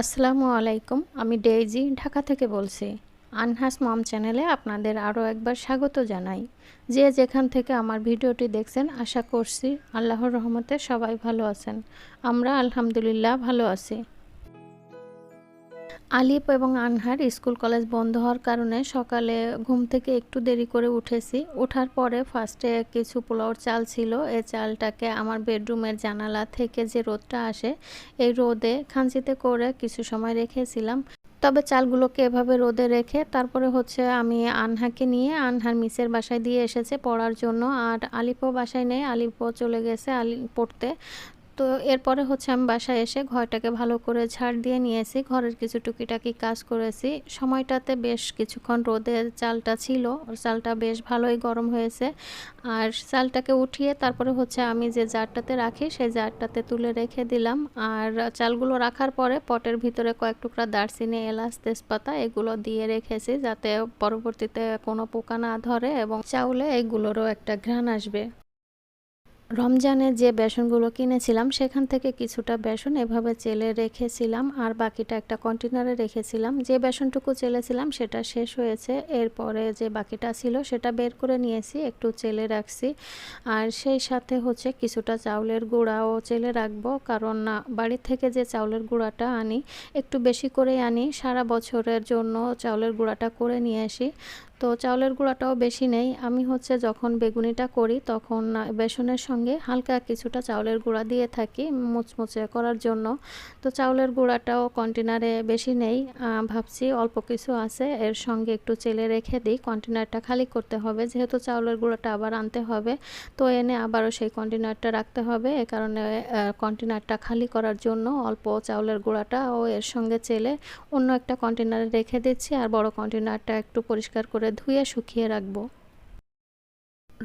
আসসালামু আলাইকুম আমি ডেইজি ঢাকা থেকে বলছি। আনহাস মম চ্যানেলে আপনাদের আরও একবার স্বাগত জানাই। যে যেখান থেকে আমার ভিডিওটি দেখছেন, আশা করছি আল্লাহর রহমতে সবাই ভালো আছেন। আমরা আলহামদুলিল্লাহ ভালো আছি। আলিপ এবং আনহার স্কুল কলেজ বন্ধ হওয়ার কারণে সকালে ঘুম থেকে একটু দেরি করে উঠেছি। ওঠার পরে ফার্স্টে কিছু পোলাওর চাল ছিল। এই চালটাকে আমার বেডরুমের জানালা থেকে যে রোদটা আসে, এই রোদে খাঞ্চিতে করে কিছু সময় রেখেছিলাম। তবে চালগুলোকে এভাবে রোদে রেখে তারপরে হচ্ছে আমি আনহাকে নিয়ে আনহার মিসের বাসায় দিয়ে এসেছে পড়ার জন্য। আর আলিপো বাসায় নেই, আলিপও চলে গেছে আলি পড়তে। তো এরপরে হচ্ছে আমি বাসায় এসে ঘরটাকে ভালো করে ঝাড় দিয়ে নিয়েছি। ঘরের কিছু টুকিটাকি কাজ করেছি। সময়টাতে বেশ কিছুক্ষণ রোদে চালটা ছিল। চালটা বেশ ভালোই গরম হয়েছে। আর চালটাকে উঠিয়ে তারপরে হচ্ছে আমি যে জারটাতে রাখি, সেই জারটাতে তুলে রেখে দিলাম। আর চালগুলো রাখার পরে পটের ভিতরে কয়েক টুকরা দারচিনি, এলাচ, তেজপাতা এগুলো দিয়ে রেখেছি যাতে পরবর্তীতে কোনো পোকা না ধরে এবং চাউলে এগুলোরও একটা ঘ্রাণ আসবে। রমজানে যে বেসনগুলো কিনেছিলাম, সেখান থেকে কিছুটা বেসন এভাবে চেলে রেখেছিলাম আর বাকিটা একটা কন্টেনারে রেখেছিলাম। যে বেসনটুকু চেলেছিলাম, সেটা শেষ হয়েছে। এরপরে যে বাকিটা ছিল, সেটা বের করে নিয়েছি, একটু চেলে রাখছি। আর সেই সাথে হচ্ছে কিছুটা চাউলের গুঁড়াও চেলে রাখব, কারণ না বাড়ি থেকে যে চাউলের গুঁড়াটা আনি, একটু বেশি করে আনি। সারা বছরের জন্য চাউলের গুঁড়াটা করে নিয়ে আসি। তো চাউলের গুঁড়াটাও বেশি নেই। আমি হচ্ছে যখন বেগুনিটা করি তখন বেসনের সঙ্গে হালকা কিছুটা চাউলের গুঁড়া দিয়ে থাকি মুচমুচে করার জন্য। তো চাউলের গুঁড়াটাও কন্টেনারে বেশি নেই। ভাবছি অল্প কিছু আছে। এর সঙ্গে একটু চেলে রেখে দিই। কন্টেনারটা খালি করতে হবে। যেহেতু চাউলের গুঁড়াটা আবার আনতে হবে, তো এনে আবারও সেই কন্টেনারটা রাখতে হবে। এ কারণে কন্টেনারটা খালি করার জন্য অল্প চাউলের গুঁড়াটা ও এর সঙ্গে চেলে অন্য একটা কন্টেনারে রেখে দিচ্ছি। আর বড় কন্টেনারটা একটু পরিষ্কার করে করে ধুয়ে শুকিয়ে রাখব।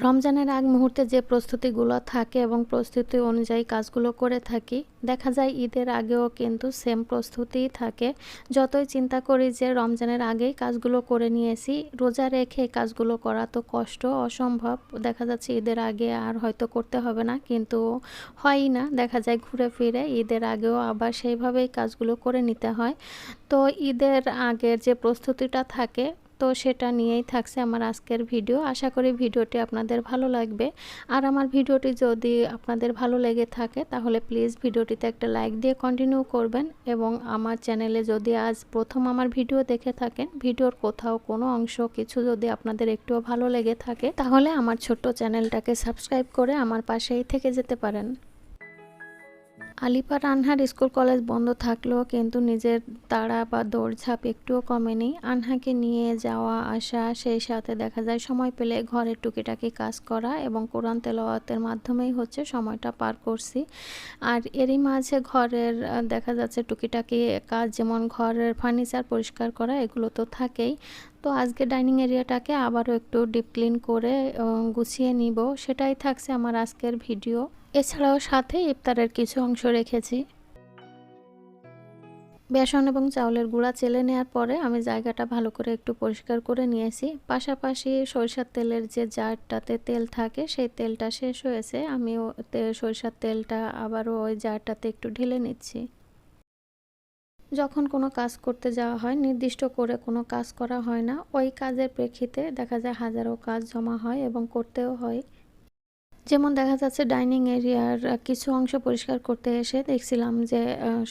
রমজানের আগ মুহূর্তে যে প্রস্তুতিগুলো থাকে এবং প্রস্তুতি অনুযায়ী কাজগুলো করে থাকি, দেখা যায় ঈদের আগেও কিন্তু সেম প্রস্তুতিই থাকে। যতই চিন্তা করি যে রমজানের আগেই কাজগুলো করে নিয়েছি, রোজা রেখে কাজগুলো করা তো কষ্ট, অসম্ভব। দেখা যাচ্ছে ঈদের আগে আর হয়তো করতে হবে না, কিন্তু হয়ই না। দেখা যায় ঘুরে ফিরে ঈদের আগেও আবার সেইভাবেই কাজগুলো করে নিতে হয়। তো ঈদের আগের যে প্রস্তুতিটা থাকে তো সেটা নিয়েই থাকছে আমার আজকের ভিডিও। আশা করি ভিডিওটি আপনাদের ভালো লাগবে। আর আমার ভিডিওটি যদি আপনাদের ভালো লেগে থাকে, তাহলে প্লিজ ভিডিওটিতে একটা লাইক দিয়ে কন্টিনিউ করবেন এবং আমার চ্যানেলে যদি আজ প্রথম আমার ভিডিও দেখে থাকেন, ভিডিওর কোথাও কোনো অংশ কিছু যদি আপনাদের একটুও ভালো লেগে থাকে, তাহলে আমার ছোট্ট চ্যানেলটাকে সাবস্ক্রাইব করে আমার পাশেই থেকে যেতে পারেন। আলিপা আনহার স্কুল কলেজ বন্ধ থাকলেও কিন্তু নিজের তাড়া বা দৌড়ঝাঁপ একটুও কমেনি। আনহাকে নিয়ে যাওয়া আসা, সেই সাথে দেখা যায় সময় পেলে ঘরের টুকিটাকি কাজ করা এবং কোরআন তেলাওয়াতের মাধ্যমেই হচ্ছে সময়টা পার করছি। আর এরই মাঝে ঘরের দেখা যাচ্ছে টুকিটাকি কাজ যেমন ঘরের ফার্নিচার পরিষ্কার করা, এগুলো তো থাকেই। তো আজকে ডাইনিং এরিয়াটাকে আবারও একটু ডিপ ক্লিন করে গুছিয়ে নিব। সেটাই থাকছে আমার আজকের ভিডিও। এছাড়াও সাথে ইফতারের কিছু অংশ রেখেছি। বেসন এবং চাউলের গুঁড়া চেলে নেওয়ার পরে আমি জায়গাটা ভালো করে একটু পরিষ্কার করে নিয়েছি। পাশাপাশি সরিষার তেলের যে জারটাতে তেল থাকে, সেই তেলটা শেষ হয়েছে। আমি সরিষার তেলটা আবারও ওই জারটাতে একটু ঢেলে নিচ্ছি। যখন কোনো কাজ করতে যাওয়া হয়, নির্দিষ্ট করে কোনো কাজ করা হয় না। ওই কাজের প্রেক্ষিতে দেখা যায় হাজারো কাজ জমা হয় এবং করতেও হয়। যেমন দেখা যাচ্ছে ডাইনিং এরিয়ার কিছু অংশ পরিষ্কার করতে এসে দেখছিলাম যে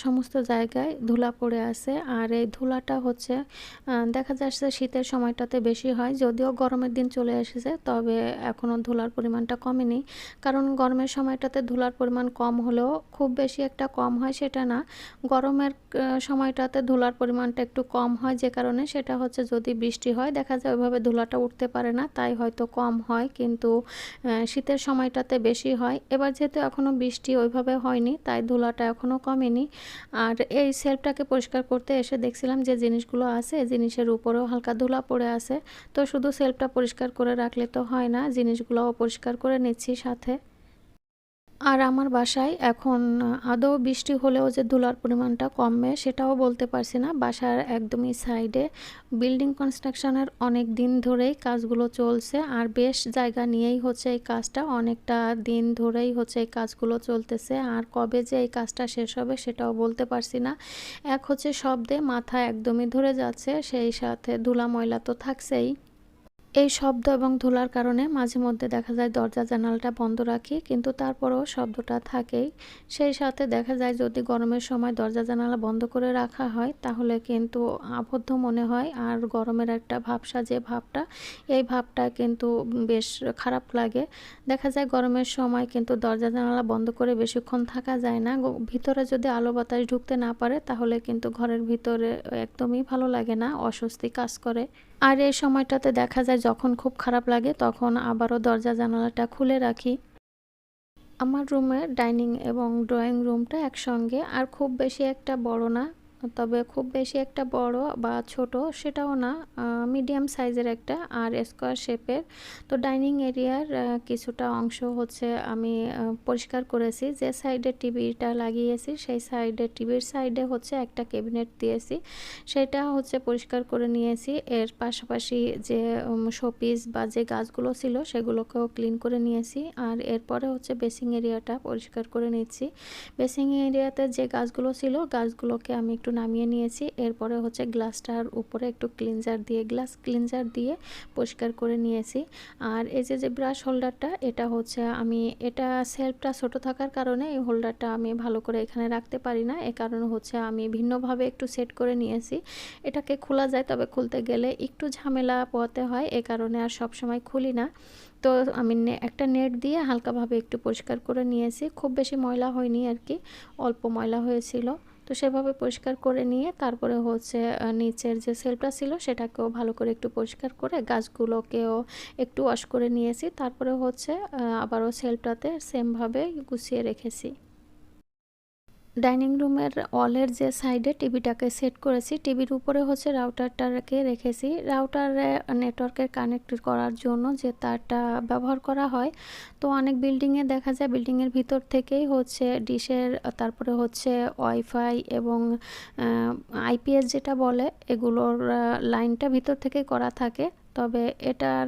সমস্ত জায়গায় ধুলা পড়ে আছে। আর এই ধুলাটা হচ্ছে দেখা যাচ্ছে শীতের সময়টাতে বেশি হয়। যদিও গরমের দিন চলে এসেছে, তবে এখনও ধুলার পরিমাণটা কমেনি। কারণ গরমের সময়টাতে ধুলার পরিমাণ কম হলেও খুব বেশি একটা কম হয় সেটা না। গরমের সময়টাতে ধুলার পরিমাণটা একটু কম হয় যে কারণে সেটা হচ্ছে যদি বৃষ্টি হয়, দেখা যায় ওইভাবে ধুলাটা উঠতে পারে না, তাই হয়তো কম হয়। কিন্তু শীতের সময় সময়টাতে বেশি হয়। এবার যেহেতু এখনও বৃষ্টি ওইভাবে হয়নি, তাই ধুলাটা এখনও কমেনি। আর এই সেলফটাকে পরিষ্কার করতে এসে দেখছিলাম যে জিনিসগুলো আছে, জিনিসের উপরেও হালকা ধুলা পড়ে আছে। তো শুধু সেলফটা পরিষ্কার করে রাখলে তো হয় না, জিনিসগুলোও পরিষ্কার করে নিচ্ছি সাথে। আর আমার বাসায় এখন আদৌ বৃষ্টি হলেও যে ধুলার পরিমাণটা কমবে সেটাও বলতে পারছি না। বাসার একদমই সাইডে বিল্ডিং কনস্ট্রাকশনের অনেক দিন ধরেই কাজগুলো চলছে আর বেশ জায়গা নিয়েই হচ্ছে এই কাজটা, অনেকটা দিন ধরেই হচ্ছে এই কাজগুলো চলতেছে আর কবে যে এই কাজটা শেষ হবে সেটাও বলতে পারছি না। এক হচ্ছে শব্দে মাথা একদমই ধরে যাচ্ছে, সেই সাথে ধুলা ময়লা তো থাকছেই। এই শব্দ এবং ধুলার কারণে মাঝে মধ্যে দেখা যায় দরজা জানালাটা বন্ধ রাখি, কিন্তু তারপরও শব্দটা থাকেই সেই সাথে দেখা যায় যদি গরমের সময় দরজা জানালা বন্ধ করে রাখা হয়, তাহলে কিন্তু আবদ্ধ মনে হয় আর গরমের একটা ভাবসা যে ভাবটা, এই ভাবটা কিন্তু বেশ খারাপ লাগে। দেখা যায় গরমের সময় কিন্তু দরজা জানালা বন্ধ করে বেশিক্ষণ থাকা যায় না। ভিতরে যদি আলো বাতাস ঢুকতে না পারে, তাহলে কিন্তু ঘরের ভিতরে একদমই ভালো লাগে না, অস্বস্তি কাজ করে। আর এই সময়টাতে দেখা যায় যখন খুব খারাপ লাগে, তখন আবারও দরজা জানালাটা খুলে রাখি। আমার রুমে ডাইনিং এবং ড্রয়িং রুমটা একসঙ্গে, আর খুব বেশি একটা বড় না। তবে খুব বেশি একটা বড় বা ছোট সেটাও না মিডিয়াম সাইজের একটা আর স্কোয়ার শেপের। তো ডাইনিং এরিয়ার কিছুটা অংশ হচ্ছে আমি পরিষ্কার করেছি। যে সাইডে টিভিটা লাগিয়েছি, সেই সাইডে, টিভির সাইডে হচ্ছে একটা ক্যাবিনেট দিয়েছি। সেটা হচ্ছে পরিষ্কার করে নিয়েছি। এর পাশাপাশি যে শোপিস বা যে গাছগুলো ছিল সেগুলোকেও ক্লিন করে নিয়েছি। আর এরপরে হচ্ছে বেসিং এরিয়াটা পরিষ্কার করে নিচ্ছি। বেসিং এরিয়াতে যে গাছগুলো ছিল, গাছগুলোকে আমি একটু নামিয়ে নিয়েছি। এরপরে হচ্ছে গ্লাসটার উপরে একটু ক্লিনজার দিয়ে গ্লাস ক্লিনজার দিয়ে পরিষ্কার করে নিয়েছি। আর এই যে যে ব্রাশ হোল্ডারটা এটা হচ্ছে আমি, এটা সেলফটা ছোট থাকার কারণে এই হোল্ডারটা আমি ভালো করে এখানে রাখতে পারি না। এ কারণে হচ্ছে আমি ভিন্নভাবে একটু সেট করে নিয়েছি। এটাকে খোলা যায়, তবে খুলতে গেলে একটু ঝামেলা পোয়াতে হয়। এ কারণে আর সব সময় খুলি না। তো আমি একটা নেট দিয়ে হালকাভাবে একটু পরিষ্কার করে নিয়েছি। খুব বেশি ময়লা হয়নি আর কি, অল্প ময়লা হয়েছিল। তো সেভাবে পরিষ্কার করে নিয়ে তারপরে হচ্ছে নিচের যে সেলটা ছিল সেটাকেও ভালো করে একটু পরিষ্কার করে গাছগুলোকেও একটু ওয়াশ করে নিয়েছি। তারপরে হচ্ছে আবারও সেলটাতে সেমভাবে গুছিয়ে রেখেছি। ডাইনিং রুমের ওয়ালের যে সাইডে টিভিটাকে সেট করেছি। টিভির উপরে হচ্ছে রাউটারটাকে রেখেছি। রাউটারে নেটওয়ার্কের কানেক্ট করার জন্য যে তারটা ব্যবহার করা হয়, তো অনেক বিল্ডিংয়ে দেখা যায় বিল্ডিংয়ের ভিতর থেকেই হচ্ছে ডিশের, তারপরে হচ্ছে ওয়াইফাই এবং আইপিএস যেটা বলে, এগুলোর লাইনটা ভিতর থেকে করা থাকে। তবে এটার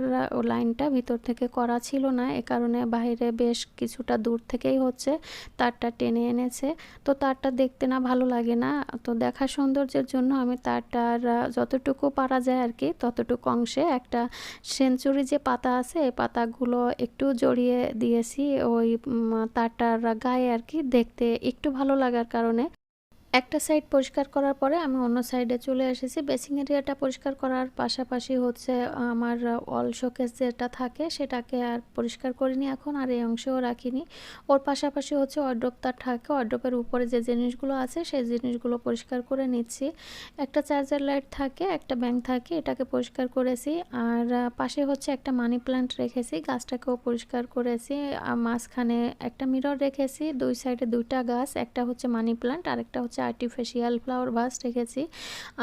লাইনটা ভিতর থেকে করা ছিল না, এ কারণে বাইরে বেশ কিছুটা দূর থেকেই হচ্ছে, তারটা টেনে এনেছে। তো তারটা দেখতে না ভালো লাগে না। তো দেখা সৌন্দর্যের জন্য আমি তারটার যতটুকু পারা যায় আর কি, ততটুকু অংশে একটা সেঞ্চুরি যে পাতা আছে এই পাতাগুলো একটু জড়িয়ে দিয়েছি, ওই তারটার গায়ে আর কি দেখতে একটু ভালো লাগার কারণে। একটা সাইড পরিষ্কার করার পরে আমি অন্য সাইডে চলে এসেছি। বেসিং এরিয়াটা পরিষ্কার করার পাশাপাশি হচ্ছে আমার অল শোকেস যেটা থাকে সেটাকে আর পরিষ্কার করিনি এখন আর এই অংশেও রাখিনি। ওর পাশাপাশি হচ্ছে অড্রপটা থাকে অড্রপের উপরে যে জিনিসগুলো আছে সেই জিনিসগুলো পরিষ্কার করে নিচ্ছি। একটা চার্জার লাইট থাকে, একটা ব্যাংক থাকে, এটাকে পরিষ্কার করেছি। আর পাশে হচ্ছে একটা মানি প্ল্যান্ট রেখেছি, গাছটাকেও পরিষ্কার করেছি। মাঝখানে একটা মিরর রেখেছি, দুই সাইডে দুইটা গাছ, একটা হচ্ছে মানি প্ল্যান্ট আর একটা হচ্ছে আর্টিফিশিয়াল ফ্লাওয়ার ভাস রেখেছি।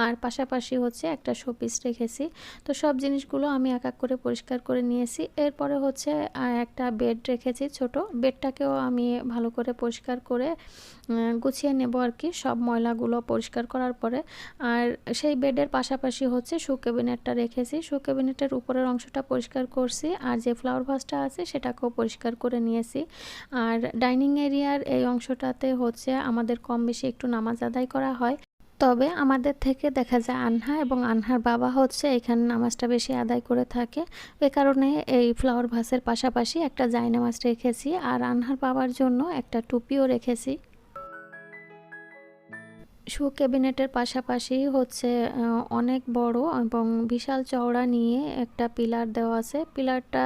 আর পাশাপাশি হচ্ছে একটা শোপিস রেখেছি। তো সব জিনিসগুলো আমি এক এক করে পরিষ্কার করে নিয়েছি। এরপরে হচ্ছে একটা বেড রেখেছি ছোট। বেডটাকেও আমি ভালো করে পরিষ্কার করে গুছিয়ে নেব আর কি সব ময়লাগুলো পরিষ্কার করার পরে। আর সেই বেডের পাশাপাশি হচ্ছে শু ক্যাবিনেটটা রেখেছি। শু ক্যাবিনেটের উপরের অংশটা পরিষ্কার করছি। আর যে ফ্লাওয়ার ভাসটা আছে, সেটাকেও পরিষ্কার করে নিয়েছি। আর ডাইনিং এরিয়ার এই অংশটাতে হচ্ছে আমাদের কম বেশি একটু নামাজ আদায় করা হয়। তবে আমাদের থেকে দেখা যায় আনহা এবং আনহার বাবা হচ্ছে এখানে নামাজটা বেশি আদায় করে থাকে। এ কারণে এই ফ্লাওয়ার ভাসের পাশাপাশি একটা জায়নামাজ রেখেছি আর আনহার বাবার জন্য একটা টুপিও রেখেছি। শু ক্যাবিনেটের পাশাপাশি হচ্ছে অনেক বড় এবং বিশাল চওড়া নিয়ে একটা পিলার দেওয়া আছে। পিলারটা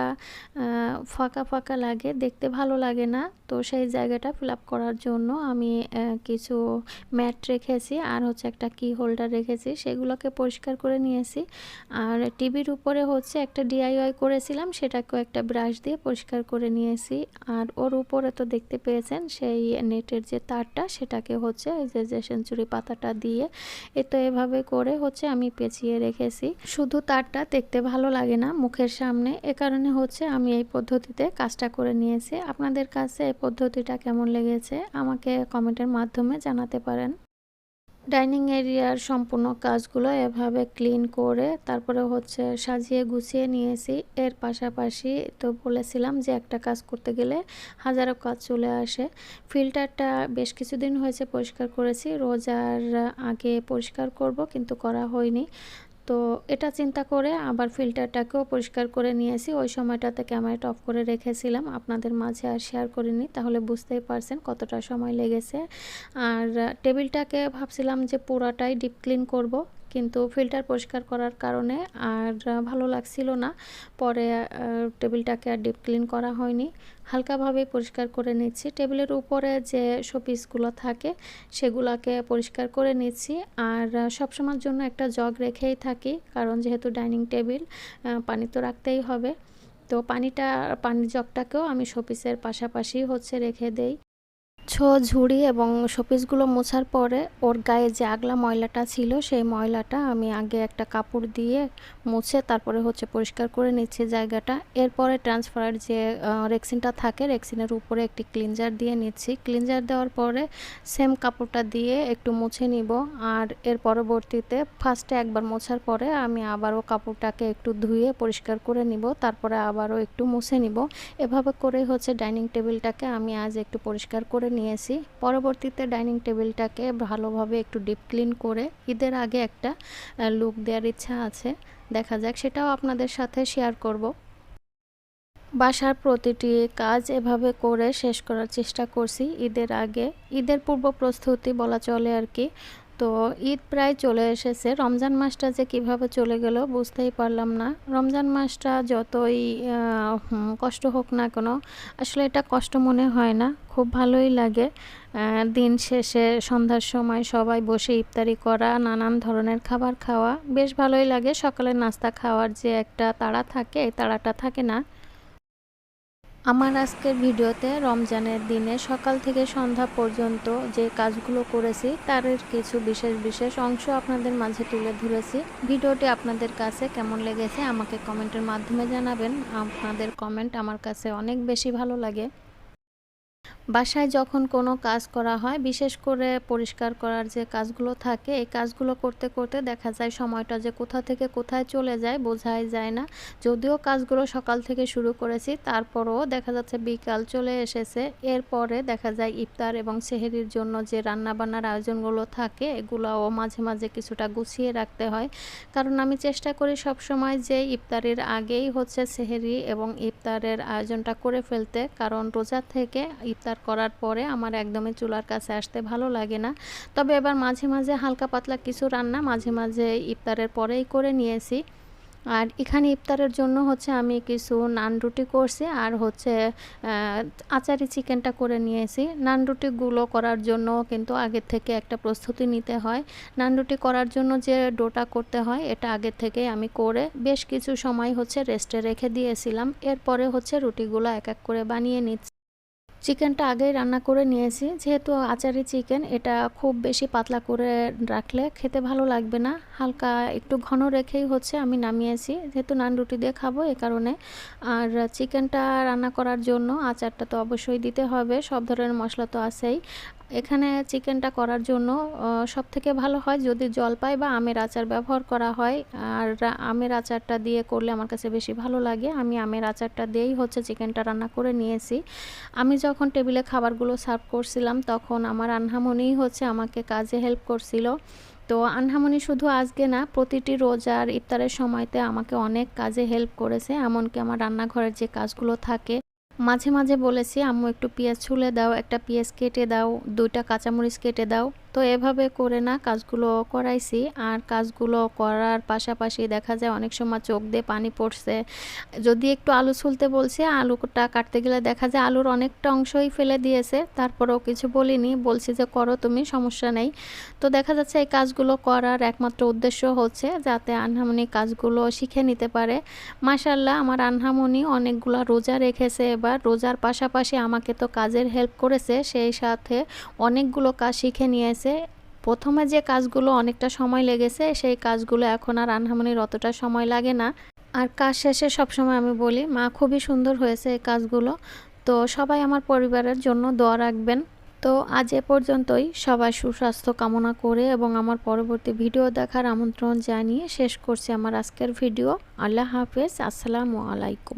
ফাঁকা ফাঁকা লাগে, দেখতে ভালো লাগে না। তো সেই জায়গাটা ফিল করার জন্য আমি কিছু ম্যাট রেখেছি আর হচ্ছে একটা কি হোল্ডার রেখেছি। সেগুলোকে পরিষ্কার করে নিয়েছি। আর টিভির উপরে হচ্ছে একটা ডিআইওয়াই করেছিলাম, সেটাকেও একটা ব্রাশ দিয়ে পরিষ্কার করে নিয়েছি। আর ওর উপরে তো দেখতে পেয়েছেন, সেই নেটের যে তারটা, সেটাকে হচ্ছে যে যে পাতাটা দিয়ে এ তো এভাবে করে হচ্ছে আমি পেঁচিয়ে রেখেছি। শুধু তারটা দেখতে ভালো লাগে না মুখের সামনে। এ কারণে হচ্ছে আমি এই পদ্ধতিতে কাজটা করে নিয়েছি। আপনাদের কাছে এই পদ্ধতিটা কেমন লেগেছে আমাকে কমেন্টের মাধ্যমে জানাতে পারেন। ডাইনিং এরিয়ার সম্পূর্ণ কাজগুলো এভাবে ক্লিন করে তারপরে হচ্ছে সাজিয়ে গুছিয়ে নিয়েছি। এর পাশাপাশি তো বলেছিলাম যে একটা কাজ করতে গেলে হাজারো কাজ চলে আসে। ফিল্টারটা বেশ কিছুদিন হয়েছে পরিষ্কার করেছি। রোজার আগে পরিষ্কার করব কিন্তু করা হয়নি। তো এটা চিন্তা করে আবার ফিল্টারটাকেও পরিষ্কার করে নিয়েছি ওই সময়টাতে ক্যামেরাটা অফ করে রেখেছিলাম। আপনাদের মাঝে আর শেয়ার করিনি, তাহলে বুঝতেই পারছেন কতটা সময় লেগেছে। আর টেবিলটাকে ভাবছিলাম যে পুরাটাই ডিপ ক্লিন করব। কিন্তু ফিল্টার পরিষ্কার করার কারণে আর ভালো লাগছিল না। পরে টেবিলটাকে আর ডিপ ক্লিন করা হয়নি। হালকাভাবে পরিষ্কার করে নিচ্ছি। টেবিলের উপরে যে শোপিসগুলো থাকে, সেগুলোকে পরিষ্কার করে নিচ্ছি। আর সবসময়ের জন্য একটা জগ রেখেই থাকি, কারণ যেহেতু ডাইনিং টেবিল পানি তো রাখতেই হবে। তো পানিটা, পানির জগটাকেও আমি শোপিসের পাশাপাশি হচ্ছে রেখে দেই। ঝুড়ি এবং শোপিসগুলো মোছার পরে ওর গায়ে যে আগলা ময়লাটা ছিল, সেই ময়লাটা আমি আগে একটা কাপড় দিয়ে মুছে তারপরে হচ্ছে পরিষ্কার করে নিচ্ছি জায়গাটা। এরপরে ট্রান্সফার যে রেক্সিনটা থাকে, রেক্সিনের উপরে একটি ক্লিনজার দিয়ে নিচ্ছি। ক্লিনজার দেওয়ার পরে সেম কাপড়টা দিয়ে একটু মুছে নিব আর এর পরবর্তীতে ফার্স্টে একবার মোছার পরে আমি আবারও কাপড়টাকে একটু ধুয়ে পরিষ্কার করে নিব, তারপরে আবারও একটু মুছে নিব। এভাবে করে হচ্ছে ডাইনিং টেবিলটাকে আমি আজ একটু পরিষ্কার করে নিয়েছি পরবর্তীতে ডাইনিং টেবিলটাকে ভালোভাবে একটু ডিপ ক্লিন করে ঈদের আগে একটা লুক দেওয়ার ইচ্ছা আছে। দেখা যাক, সেটাও আপনাদের সাথে শেয়ার করব। বাসার প্রতিটি কাজ এভাবে করে শেষ করার চেষ্টা করছি ঈদের আগে। ঈদের পূর্ব প্রস্তুতি বলা চলে আর কি। তো ঈদ প্রায় চলে এসেছে। রমজান মাসটা যে কীভাবে চলে গেল বুঝতেই পারলাম না। রমজান মাসটা যতই কষ্ট হোক না কেন, আসলে এটা কষ্ট মনে হয় না। খুব ভালোই লাগে। দিন শেষে সন্ধ্যার সময় সবাই বসে ইফতারি করা, নানান ধরনের খাবার খাওয়া। বেশ ভালোই লাগে। সকালের নাস্তা খাওয়ার যে একটা তাড়া থাকে, এই তাড়াটা থাকে না। আমার আজকের ভিডিওতে রমজানের দিনে সকাল থেকে সন্ধ্যা পর্যন্ত যে কাজগুলো করেছি তার কিছু বিশেষ বিশেষ অংশ আপনাদের মাঝে তুলে ধরেছি। ভিডিওটি আপনাদের কাছে কেমন লেগেছে আমাকে কমেন্টের মাধ্যমে জানাবেন। আপনাদের কমেন্ট আমার কাছে অনেক বেশি ভালো লাগে। বাসায় যখন কোনো কাজ করা হয়, বিশেষ করে পরিষ্কার করার যে কাজগুলো থাকে, এই কাজগুলো করতে করতে দেখা যায় সময়টা যে কোথা থেকে কোথায় চলে যায় বোঝাই যায় না। যদিও কাজগুলো সকাল থেকে শুরু করেছি, তারপরও দেখা যাচ্ছে বিকাল চলে এসেছে। এরপরে দেখা যায় ইফতার এবং সেহেরির জন্য যে রান্নাবান্নার আয়োজনগুলো থাকে, এগুলোও মাঝে মাঝে কিছুটা গুছিয়ে রাখতে হয়। কারণ আমি চেষ্টা করি সব সময় যে ইফতারের আগেই হচ্ছে সেহেরি এবং ইফতারের আয়োজনটা করে ফেলতে, কারণ রোজা থেকে ইফতার ইফতার করার পরে আমার একদমই চুলার কাছে আসতে ভালো লাগে না। তবে এবার মাঝে মাঝে হালকা পাতলা কিছু রান্না মাঝে মাঝে ইফতারের পরেই করে নিয়েছি। আর এখানে ইফতারের জন্য হচ্ছে আমি কিছু নান রুটি করছি আর হচ্ছে আচারি চিকেনটা করে নিয়েছি। নান রুটিগুলো করার জন্য কিন্তু আগের থেকে একটা প্রস্তুতি নিতে হয়। নান রুটি করার জন্য যে ডোটা করতে হয় এটা আগের থেকে আমি করে বেশ কিছু সময় হচ্ছে রেস্টে রেখে দিয়েছিলাম। এরপরে হচ্ছে রুটিগুলো এক এক করে বানিয়ে নিচ্ছি। চিকেনটা আগেই রান্না করে নিয়েছি। যেহেতু আচারি চিকেন এটা খুব বেশি পাতলা করে রাখলে খেতে ভালো লাগবে না। হালকা একটু ঘন রেখেই হচ্ছে আমি নামিয়েছি। যেহেতু নান রুটি দিয়ে খাব এ কারণে। আর চিকেনটা রান্না করার জন্য আচারটা তো অবশ্যই দিতে হবে, সব ধরনের মশলা তো আছেই। এখানে চিকেনটা করার জন্য সব থেকে ভালো হয় যদি জল জলপাই বা আমের আচার ব্যবহার করা হয়। আর আমের আচারটা দিয়ে করলে আমার কাছে বেশি ভালো লাগে। আমি আমের আচারটা দিয়েই হচ্ছে চিকেনটা রান্না করে নিয়েছি। আমি যখন টেবিলে খাবারগুলো সার্ভ করছিলাম তখন আমার আনহামনিই হচ্ছে আমাকে কাজে হেল্প করছিল। তো আনহামনি শুধু আজকে না, প্রতিটি রোজার ইফতারের সময়তে আমাকে অনেক কাজে হেল্প করেছে, এমনকি আমার রান্নাঘরের যে কাজগুলো থাকে। মাঝে মাঝে বলেছি, আম্মু, একটু পেঁয়াজ ছুলে দাও, একটা পেঁয়াজ কেটে দাও, দুইটা কাঁচামরিচ কেটে দাও। তো এভাবে করে না কাজগুলো করাইছি। আর কাজগুলো করার পাশাপাশি দেখা যায় অনেক সময় চোখ দিয়ে পানি পড়ছে। যদি একটু আলু ছুলতে বলছে, আলুটা কাটতে গেলে দেখা যায় আলুর অনেকটা অংশই ফেলে দিয়েছে। তারপরেও কিছু বলিনি, বলছি যে করো তুমি, সমস্যা নেই। তো দেখা যাচ্ছে এই কাজগুলো করার একমাত্র উদ্দেশ্য হচ্ছে যাতে আনহামনি কাজগুলো শিখে নিতে পারে। মাসাল্লাহ আমার আনহামনি অনেকগুলো রোজা রেখেছে এবার। রোজার পাশাপাশি আমাকে তো কাজের হেল্প করেছে, সেই সাথে অনেকগুলো কাজ শিখে নিয়েছে। প্রথমে যে কাজগুলো অনেকটা সময় লেগেছে, সেই কাজগুলো এখন আর আনহামনির অতটা সময় লাগে না। আর কাজ শেষে সবসময় আমি বলি, মা, খুবই সুন্দর হয়েছে এই কাজগুলো। তো সবাই আমার পরিবারের জন্য দোয়া রাখবেন। তো আজ এ পর্যন্তই। সবাই সুস্বাস্থ্য কামনা করে এবং আমার পরবর্তী ভিডিও দেখার আমন্ত্রণ জানিয়ে শেষ করছি আমার আজকের ভিডিও। আল্লাহ হাফেজ। আসসালামু আলাইকুম।